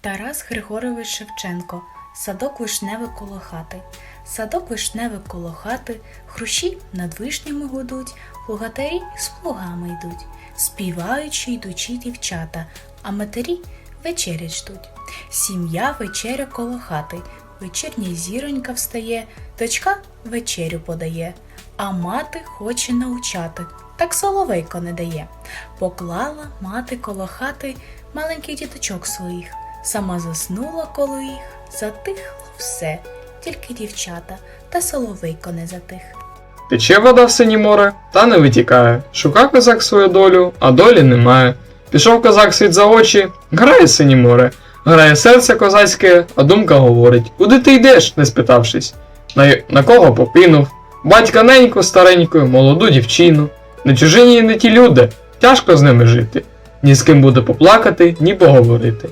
Тарас Григорович Шевченко Садок вишневий коло хати. Садок вишневий коло хати, хрущі над вишнями гудуть, плугатарі з плугами йдуть, співаючи йдучі дівчата, а матері вечерять ждуть. Сім'я вечеря коло хати, вечірня зіронька встає, дочка вечерю подає, а мати хоче научати, так соловейко не дає. Поклала мати коло хати маленьких діточок своїх, сама заснула коло їх, затихло все, тільки дівчата та соловейко не затих. Тече вода в синє море, та не витікає. Шука козак свою долю, а долі немає. Пішов козак світ за очі, грає синє море, грає серце козацьке, а думка говорить: Куди ти йдеш, не спитавшись? На, на кого покинув? Батька неньку, стареньку, молоду дівчину. Не чужині не ті люди, тяжко з ними жити. Ні з ким буде поплакати, ні поговорити.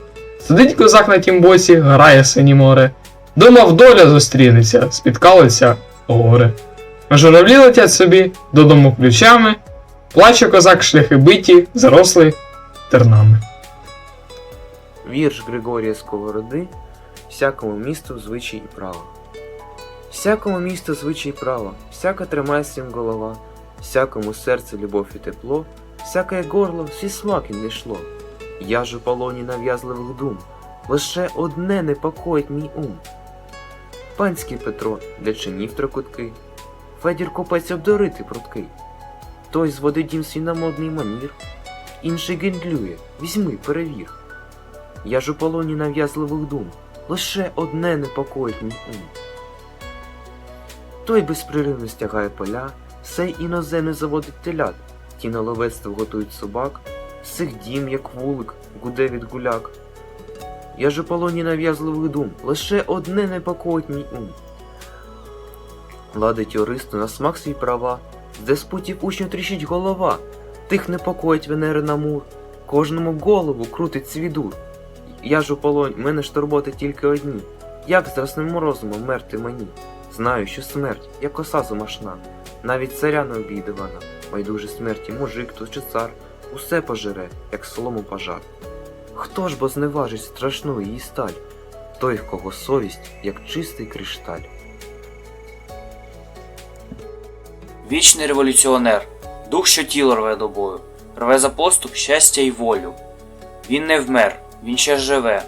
Сидить козак на тім боці, грає синє море. Думав, доля зустрінеться, спіткалося горе. Журавлі летять собі додому ключами, плаче козак шляхи биті, заросли тернами. Вірш Григорія Сковороди Всякому місту звичай і право. Всякому місту звичай і право, всяка тримає сім голова, всякому серце любов і тепло, всяке горло всі смаки не йшло. Я ж у полоні нав'язливих дум, лише одне непокоїть мій ум. Панський Петро для чинів трикутки, Федір копець обдурити пруткий. Той зводить дім свій на модний манір, інший гендлює, візьми, перевір. Я ж у полоні нав'язливих дум, лише одне непокоїть мій ум. Той безпреривно стягає поля, сей іноземний заводить телят, ті на ловецтво готують собак, сих дім, як вулик, гуде від гуляк. Я ж у полоні нав'язливих дум, лише одне непокоїть мій ум. Ладить юристу на смак свій права, з деспутів учнів тріщить голова, тих непокоїть Венери Намур, кожному голову крутить свідур. Я ж у полоні, мене ж турботи тільки одні. Як ясним розумом мерти мені? Знаю, що смерть, як коса замашна, навіть царя не обійде вона. Майдуже смерті мужик то чи цар, усе пожере, як солому пожар. Хто ж бо зневажить страшну її сталь? Той, в кого совість, як чистий кришталь. Вічний революціонер, дух, що тіло рве до бою, рве за поступ щастя й волю. Він не вмер, він ще живе.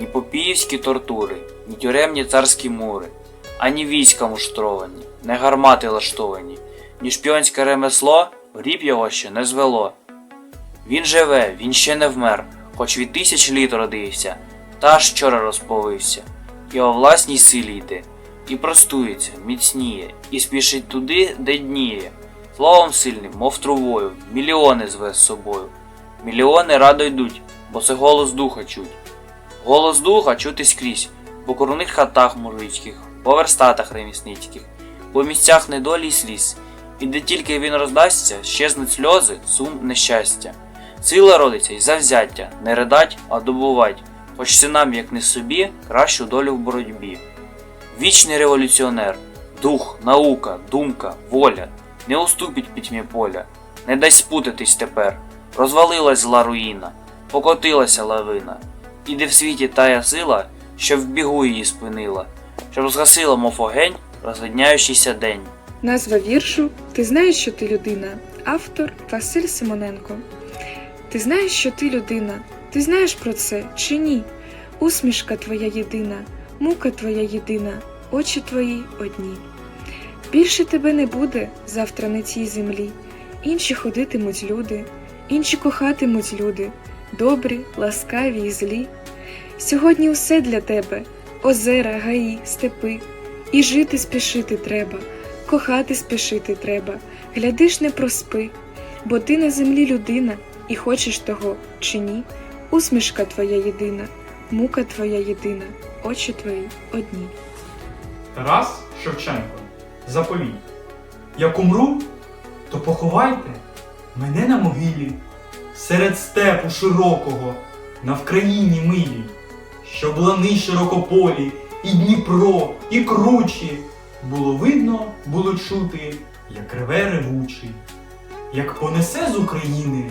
Ні попіївські тортури, ні тюремні царські мури, ані війська муштровані, не гармати лаштовані, ні шпіонське ремесло гріб його ще не звело. Він живе, він ще не вмер, хоч від тисяч літ родився, та аж вчора розповився, і о власній силі йде, і простується, міцніє, і спішить туди, де дніє. Словом сильним, мов трувою, мільйони зве з собою. Мільйони радо йдуть, бо це голос духа чуть. Голос духа чути скрізь, по курних хатах мужицьких, по верстатах ремісницьких, по місцях недолі й сліз. І де тільки він роздасться, щезнуть сльози, сум, нещастя. Сила родиться й завзяття, не ридать, а добувать, хоч синам, як не собі, кращу долю в боротьбі. Вічний революціонер, дух, наука, думка, воля, не уступить пітьмі поля, не дай спутатись тепер. Розвалилась зла руїна, покотилася лавина, іде в світі тая сила, що в бігу її спинила, щоб згасила, мов огень, розгодняючийся день. Назва віршу Ти знаєш, що ти людина. Автор Василь Симоненко. Ти знаєш, що ти людина. Ти знаєш про це чи ні? Усмішка твоя єдина, мука твоя єдина, очі твої одні. Більше тебе не буде завтра на цій землі. Інші ходитимуть люди, інші кохатимуть люди, добрі, ласкаві і злі. Сьогодні усе для тебе озера, гаї, степи, і жити спішити треба кохати спішити треба, глядиш, не проспи, бо ти на землі людина, і хочеш того чи ні. Усмішка твоя єдина, мука твоя єдина, очі твої одні. Тарас Шевченко. Заповіт. Як умру, то поховайте мене на могилі, серед степу широкого, на Вкраїні милій, щоб лани широкополі, і Дніпро, і кручі. Було видно, було чути, як реве ревучий, як понесе з України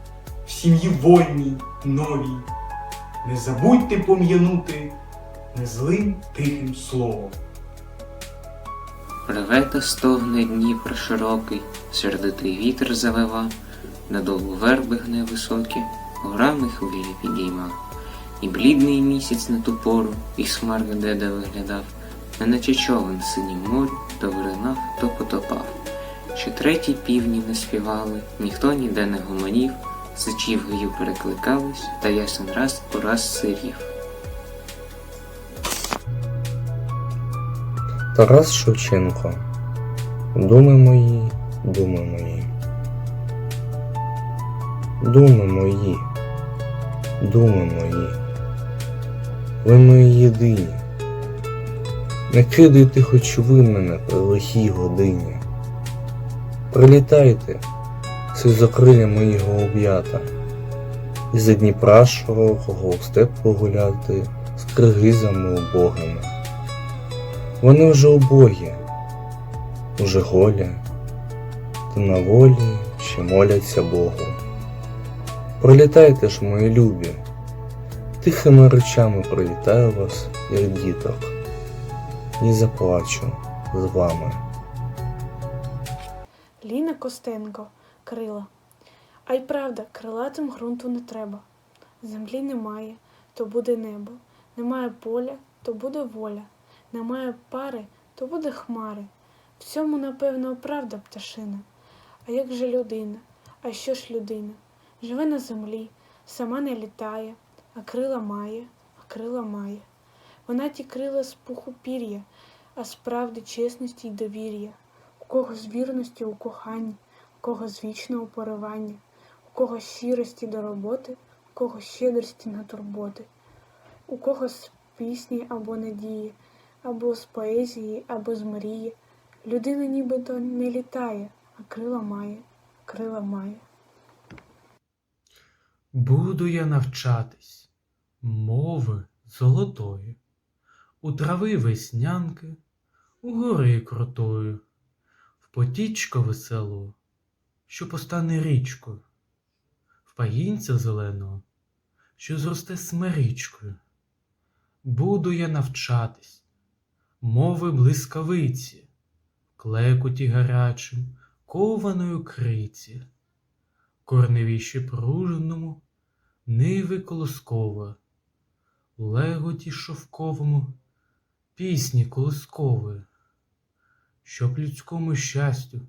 в сім'ї вольній, новій. Не забудьте пом'янути незлим тихим словом. Реве та стогне Дніпр широкий, сердитий вітер завива, надовго верби гне високі, горами хвилі підійма. І блідний місяць на ту пору, і смар де виглядав, неначе човен синім морю, то виринав, то потопав. Ще треті півні не співали, ніхто ніде не гомонів, сичів гаю перекликались, та ясен раз у раз сирів. Тарас Шевченко. Думи мої, думи мої. Думи мої, думи мої. Ви мої єдині. Не кидайте хоч ви мене при лихій годині. Прилітайте, сизокрилля мої голуб'ята, і за Дніпра широкого в степ погуляти з киргизами убогими. Вони вже убогі, уже голі, та на волі ще моляться Богу. Пролітайте ж, мої любі, тихими речами привітаю вас, як діток, і заплачу з вами. Ліна Костенко, крила. А й правда, крилатим ґрунту не треба. Землі немає, то буде небо. Немає поля, то буде воля. Немає пари, то буде хмари. В цьому, напевно, правда пташина. А як же людина? А що ж людина? Живе на землі, сама не літає, а крила має, а крила має. Вона ті крила з пуху пір'я, а справди чесності й довір'я у кого з вірності у коханні, кого з вічного поривання, у кого щирості до роботи, у кого щедрості на турботи, у кого з пісні або надії, або з поезії, або з мрії. Людина нібито не літає, а крила має, крила має. Буду я навчатись мови золотої, у трави веснянки, у гори крутої, в потічко веселу, що постане річкою, в паїнця зеленого, що зросте смеричкою. Буду я навчатись мови блискавиці, в клекоті гарячим, кованої криці корневіші пружному, ниви колоскова, леготі шовковому, пісні колоскової, щоб людському щастю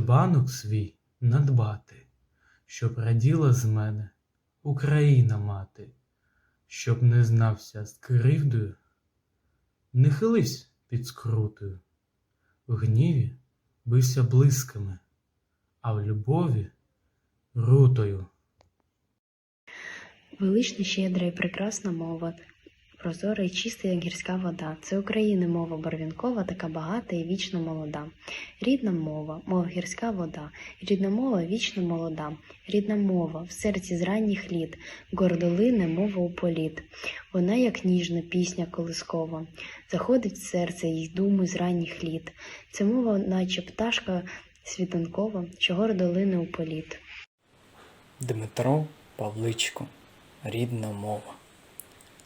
дбанок свій надбати, щоб раділа з мене Україна мати, щоб не знався з кривдою, не хилився під скрутою, в гніві бився блисками, а в любові рутою. Велична, щедра і прекрасна мова, прозора і чиста, як гірська вода. Це України мова барвінкова, така багата і вічно молода. Рідна мова, мов гірська вода, рідна мова вічно молода, рідна мова в серці з ранніх літ, гордолине мова у політ. Вона, як ніжна пісня колискова, заходить в серце їй думи з ранніх літ. Це мова, наче пташка світанкова, що гордолине у політ. Дмитро Павличко, рідна мова.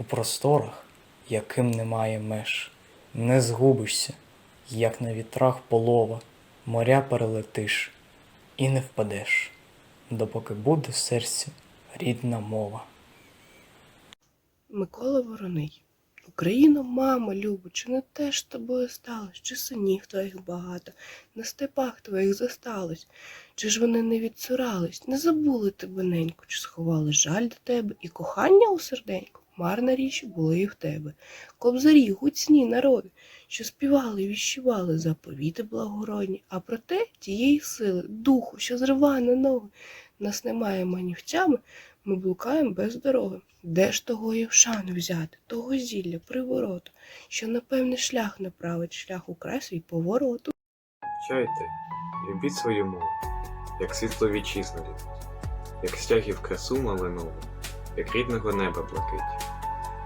У просторах, яким немає меж, не згубишся, як на вітрах полова, моря перелетиш і не впадеш, допоки буде в серці рідна мова. Микола Вороний. Україно, мама, любо, чи не те ж тобою сталося, чи синів твоїх багато, на степах твоїх зосталось, чи ж вони не відцурались, не забули тебе неньку, чи сховали жаль до тебе, і кохання у серденьку, марна річ були і в тебе. Кобзарі, гуцні народи, що співали і віщували заповіти благородні, а проте тієї сили, духу, що зриває на ноги, нас немає манівцями, ми блукаємо без дороги. Де ж того євшану взяти, того зілля, привороту, що напевне шлях направить, шлях у свій повороту. Чайте, любіть свою мову, як світло вітчизну любіть, як стягів красу малинову, як рідного неба блакить.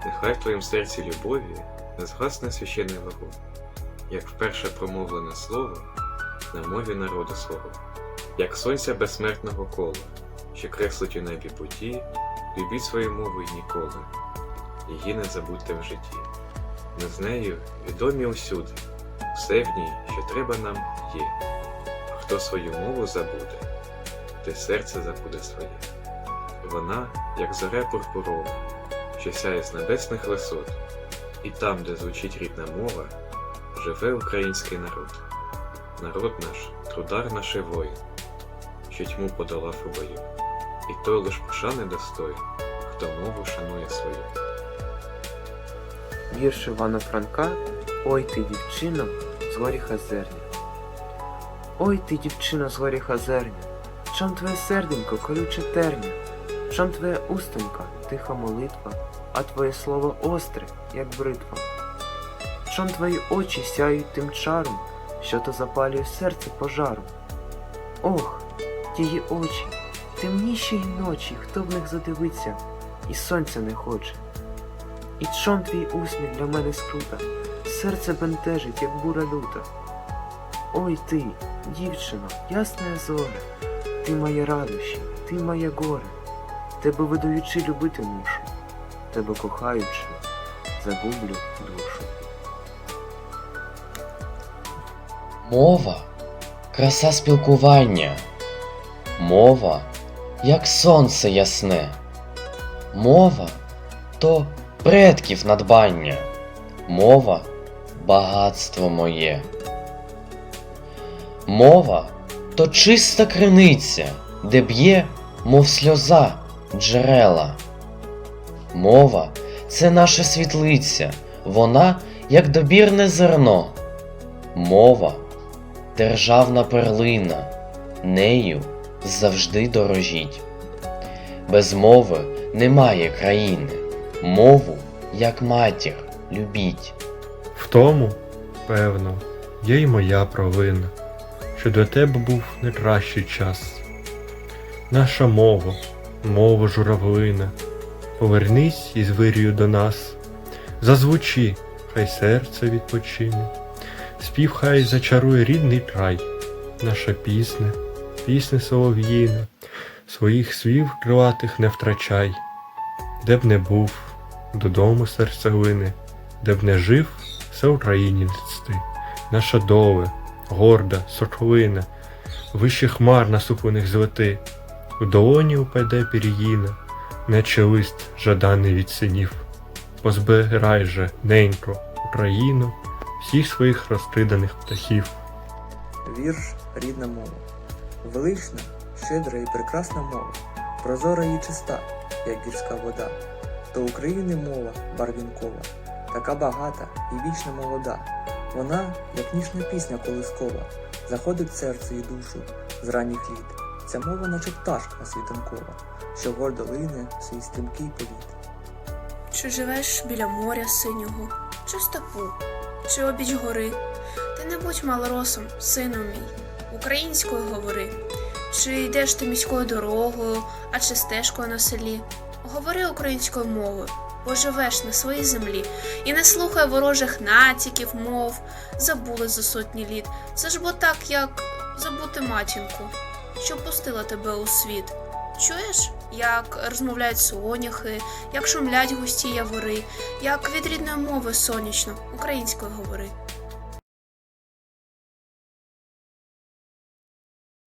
Нехай в твоїм серці любові не згасне священний вогонь, як вперше промовлене слово на мові народу свого, як сонця безсмертного кола, що креслить у небі путі, любіть свою мову й ніколи, її не забудьте в житті. Ми з нею відомі усюди, все в ній, що треба нам, є. А хто свою мову забуде, те серце забуде своє. Вона, як зоря пурпурова, що сяє з небесних висот, і там, де звучить рідна мова, живе український народ. Народ наш, трудар наш воїн, що тьму подолав у бою, і той лиш пошани достоїн, хто мову шанує свою. Вірш Івана Франка Ой ти, дівчино, з горіха зерня. Ой ти, дівчино, з горіха зерня, чом твоє серденько колюче терня, чом твоя устонька, тиха молитва, а твоє слово остре, як бритва. Чом твої очі сяють тим чаром, що то запалює серце пожаром. Ох, тії очі, темніші й ночі, хто в них задивиться, і сонця не хоче. І чом твій усміх для мене скрута, серце бентежить, як бура люта. Ой ти, дівчино, ясна зоре, ти моє радощі, ти моє горе, тебе видаючи любити мушу, тебе кохаючи, загублю душу. Мова краса спілкування. Мова, як сонце ясне. Мова то предків надбання. Мова багатство моє. Мова то чиста криниця, де б'є, мов сльоза, джерела. Мова це наша світлиця, вона як добірне зерно. Мова державна перлина, нею завжди дорожіть. Без мови немає країни, мову, як матір, любіть. В тому, певно, є й моя провина, що до тебе був не кращий час. Наша мова, мова журавлина, повернись із вирію до нас, зазвучи, хай серце відпочине, спів хай зачарує рідний край, наша пісня, пісня солов'їна, своїх слів крилатих не втрачай, де б не був, додому серце глине, де б не жив, все українець ти, наша доле, горда, соколина, вище хмар насуплених злети, в долоні упаде пір'їна, наче лист жаданий від синів. Позбирай же, ненько, Україну, всіх своїх розкиданих птахів. Вірш рідна мова. Велична, щедра і прекрасна мова, прозора і чиста, як гірська вода. То України мова барвінкова, така багата і вічно молода. Вона, як ніжна пісня колискова, заходить в серце і душу з ранніх літ. Ця мова, наче пташка світанкова, що гордо лине свій стрімкий політ. Чи живеш біля моря синього, чи степу, чи обіч гори, ти не будь малоросом, сину мій, українською говори, чи йдеш ти міською дорогою, а чи стежкою на селі. Говори українською мовою, бо живеш на своїй землі, і не слухай ворожих натяків, мов, забули за сотні літ. Це ж бо так, як забути матінку, що пустила тебе у світ. Чуєш, як розмовляють соняхи, як шумлять густі явори, як від рідної мови сонячно, українською говори.